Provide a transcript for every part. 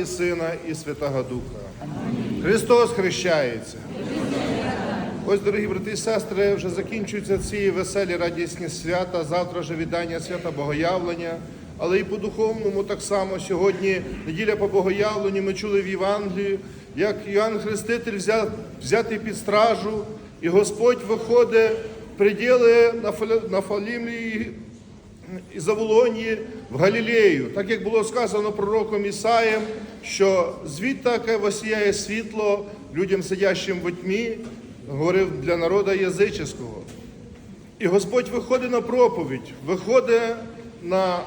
і Сина, і Святого Духа. Христос хрещається. Ось, дорогі брати і сестри, вже закінчуються ці веселі радісні свята. Завтра вже віддання свята Богоявлення. Але і по духовному так само сьогодні, неділя по Богоявленню, ми чули в Євангелії, як Іоанн Хреститель взяв, взятий під стражу, і Господь виходить приділи на Фалімлії і Заволонії в Галілею, так як було сказано пророком Ісаєм, що звідтаки восіяє світло людям, сидящим в тьмі, говорив для народу язичського. І Господь виходить на проповідь, виходить на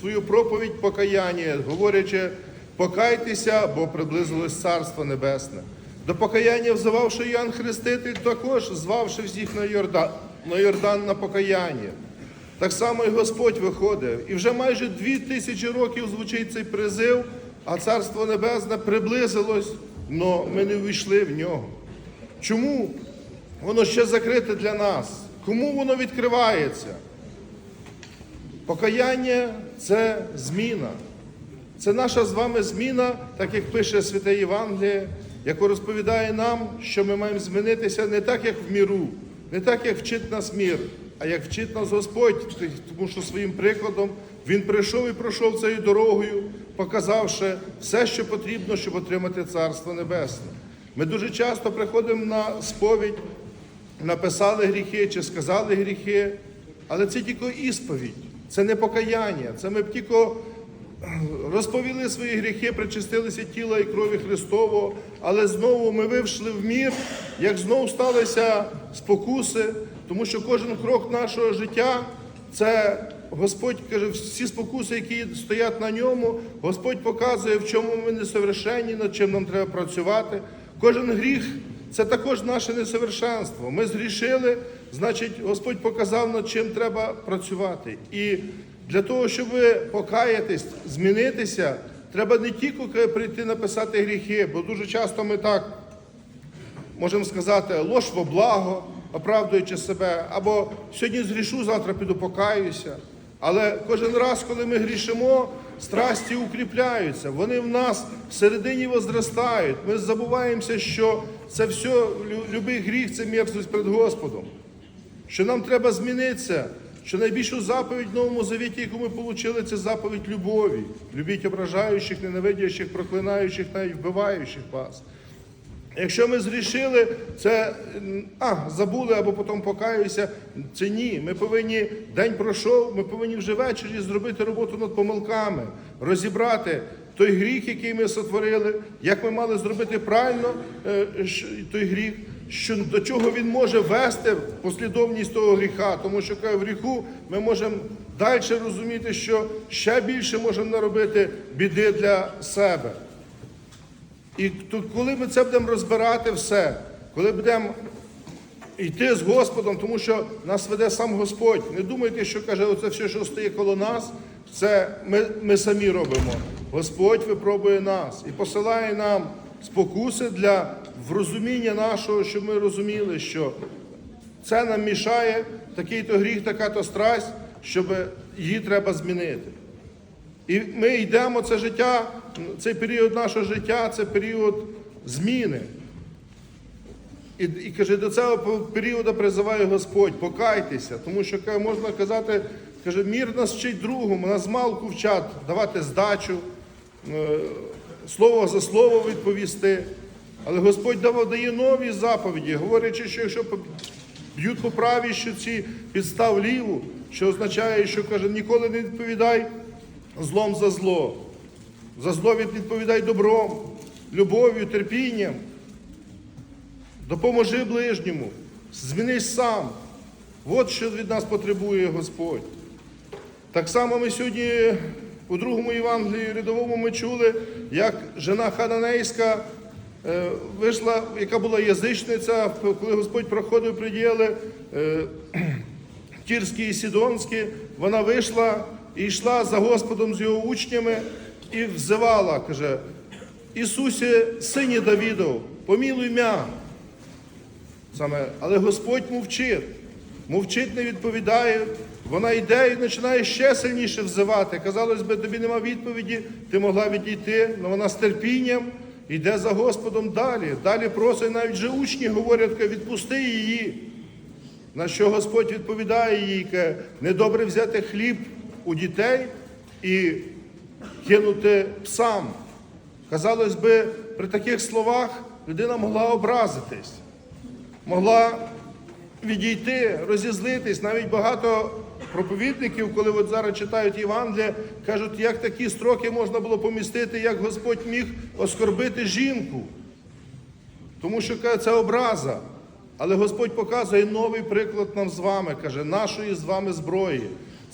свою проповідь покаяння, говорячи, покайтеся, бо приблизилось Царство Небесне. До покаяння взивавши Іоанн Хреститель, також звавши всіх на Йордан, на Йордан на покаяння. Так само і Господь виходить. І вже майже дві тисячі років звучить цей призив, а Царство Небесне приблизилось, але ми не увійшли в нього. Чому воно ще закрите для нас? Кому воно відкривається? Покаяння це зміна. Це наша з вами зміна, так як пише Святе Євангеліє, яке розповідає нам, що ми маємо змінитися не так, як в міру, не так, як вчить нас мір, а як вчить нас Господь, тому що своїм прикладом Він прийшов і пройшов цією дорогою, показавши все, що потрібно, щоб отримати Царство Небесне. Ми дуже часто приходимо на сповідь, написали гріхи чи сказали гріхи, але це тільки ісповідь, це не покаяння, це ми б тільки розповіли свої гріхи, причастилися тіла і крові Христового, але знову ми вийшли в мір, як знову сталися спокуси, тому що кожен крок нашого життя це Господь каже, всі спокуси, які стоять на ньому, Господь показує, в чому ми несовершенні, над чим нам треба працювати. Кожен гріх це також наше несовершенство. Ми згрішили, значить, Господь показав, над чим треба працювати. І для того, щоб покаятись, змінитися, треба не тільки прийти написати гріхи, бо дуже часто ми так можемо сказати лож во благо, оправдуючи себе, або сьогодні згрішу, завтра піду покаюся. Але кожен раз, коли ми грішимо, страсті укріпляються, вони в нас всередині возростають. Ми забуваємося, що це все, любий гріх це мерзость перед Господом. Що нам треба змінитися, що найбільшу заповідь в Новому Завіті, яку ми отримали, це заповідь любові. Любіть ображаючих, ненавидящих, проклинаючих, навіть вбиваючих вас. Якщо ми зрішили, це а, забули або потім покаюся. Це ні. Ми повинні, день пройшов, ми повинні вже ввечері зробити роботу над помилками, розібрати той гріх, який ми сотворили, як ми мали зробити правильно е, той гріх, що до чого він може вести послідовність того гріха. Тому що в гріху ми можемо далі розуміти, що ще більше можемо наробити біди для себе. І то, коли ми це будемо розбирати все, коли будемо йти з Господом, тому що нас веде сам Господь. Не думайте, що каже, оце все, що стоїть коло нас, це ми, ми самі робимо. Господь випробує нас і посилає нам спокуси для врозуміння нашого, щоб ми розуміли, що це нам мішає, такий-то гріх, така-то страсть, щоб її треба змінити. І ми йдемо це життя, цей період нашого життя це період зміни. І, і каже, до цього періоду призиває Господь, покайтеся, тому що можна казати, каже, мір нас вчить другому, нас малку вчать давати здачу, е, слово за слово відповісти. Але Господь дає нові заповіді, говорячи, що якщо б'ють по правій щоці, підстав ліву, що означає, що каже, ніколи не відповідай злом за зло. За зло від- відповідай добром, любов'ю, терпінням. Допоможи ближньому, змінись сам. От що від нас потребує Господь. Так само ми сьогодні у другому Євангелії рядовому ми чули, як жена Хананейська е, вийшла, яка була язичниця, коли Господь проходив приділи е, Тірські і Сідонські, вона вийшла і йшла за Господом з його учнями і взивала, каже, Ісусе, сині Давідов, помілуй мя. Саме, але Господь мовчить. Мовчить, не відповідає, Вона йде і починає ще сильніше взивати. Казалось би, тобі нема відповіді, ти могла відійти, але вона з терпінням йде за Господом далі. Далі просить, навіть вже учні говорять, відпусти її. На що Господь відповідає їй, каже, недобре взяти хліб у дітей і кинути псам. Казалось би, при таких словах людина могла образитись, могла відійти, розізлитись. Навіть багато проповідників, коли от зараз читають Євангелія, кажуть, як такі строки можна було помістити, як Господь міг оскорбити жінку. Тому що це образа. Але Господь показує новий приклад нам з вами, каже, нашої з вами зброї.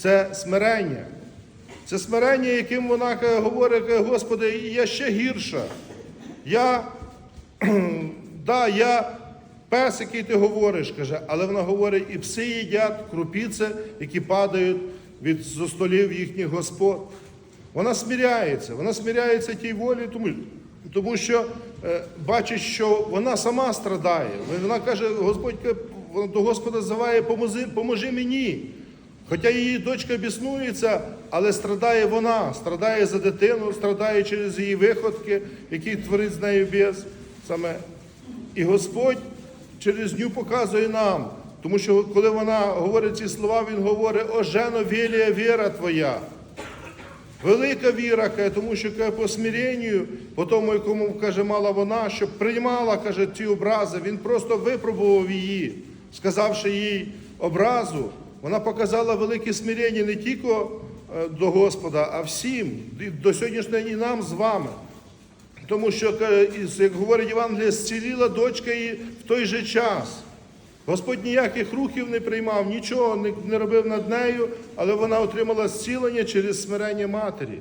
Це смирення. Це смирення, яким вона говорить, Господи, я ще гірша. Я, да, я пес, який ти говориш, каже, але вона говорить, і пси їдять крупіці, які падають від столів їхніх господ. Вона сміряється, вона сміряється тій волі, тому, тому що е, бачить, що вона сама страдає. Вона каже, Господь до Господа зває, поможи, поможи мені. Хоча її дочка біснується, але страдає вона, страдає за дитину, страдає через її виходки, які творить з нею без. Саме. І Господь через ню показує нам. Тому що коли вона говорить ці слова, Він говорить, о жено, велія віра твоя. Велика віра, каже, тому що каже, по смиренню, по тому, якому каже, мала вона, щоб приймала каже, ці образи, він просто випробував її, сказавши їй образу. Вона показала велике смирення не тільки е, до Господа, а всім, до сьогоднішнього і нам з вами. Тому що, як говорить Євангеліє, зціліла дочка її в той же час. Господь ніяких рухів не приймав, нічого не, робив над нею, але вона отримала зцілення через смирення матері.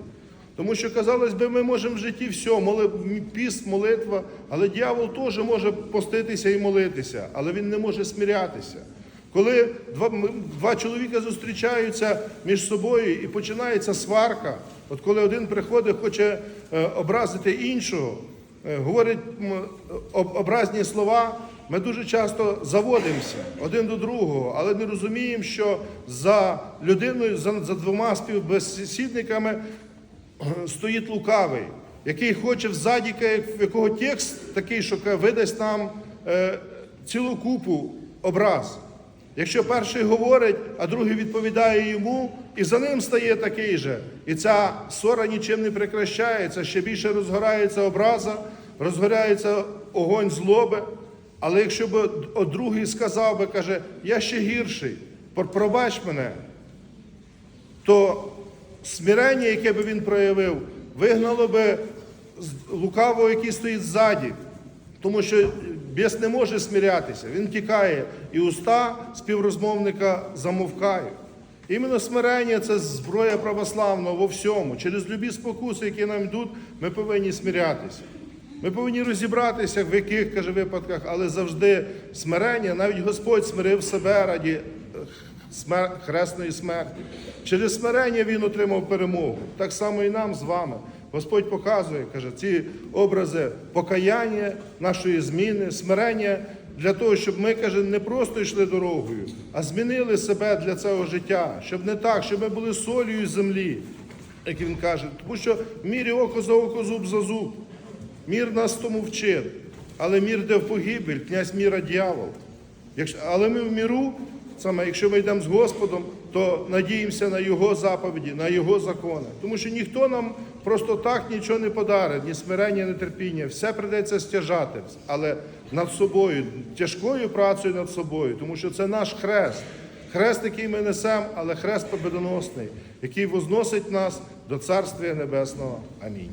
Тому що, казалось би, ми можемо в житті все, моли, піст, молитва, але дьявол теж може поститися і молитися, але він не може смирятися. Коли два, два чоловіка зустрічаються між собою і починається сварка, от коли один приходить, хоче е, образити іншого, е, говорить образні слова, ми дуже часто заводимося один до другого, але не розуміємо, що за людиною, за, за двома співбесідниками е, стоїть лукавий, який хоче взаді, в якого текст такий, що видасть нам е, цілу купу образ. Якщо перший говорить, а другий відповідає йому, і за ним стає такий же. І ця ссора нічим не прекращається, ще більше розгорається образа, розгорається огонь злоби. Але якщо б другий сказав би, каже, я ще гірший, пр- пробач мене, то смирення, яке би він проявив, вигнало би лукавого, який стоїть ззаді. Тому що біс не може смирятися, він тікає, і уста співрозмовника замовкають. Іменно смирення це зброя православного во всьому. Через любі спокуси, які нам йдуть, ми повинні смирятися. Ми повинні розібратися, в яких каже випадках, але завжди смирення, навіть Господь смирив себе раді е, хресної смерті. Через смирення він отримав перемогу. Так само і нам з вами. Господь показує, каже, ці образи покаяння нашої зміни, смирення для того, щоб ми, каже, не просто йшли дорогою, а змінили себе для цього життя, щоб не так, щоб ми були солью землі, як він каже. Тому що в мірі око за око, зуб за зуб. Мір нас тому вчить, але мір де в погибель, князь міра дьявол. Якщо, але ми в міру, саме якщо ми йдемо з Господом, то надіємося на Його заповіді, на Його закони. Тому що ніхто нам просто так нічого не подарить, ні смирення, ні терпіння. Все прийдеться стяжати, але над собою, тяжкою працею над собою, тому що це наш хрест. Хрест, який ми несемо, але хрест победоносний, який возносить нас до Царствія Небесного. Амінь.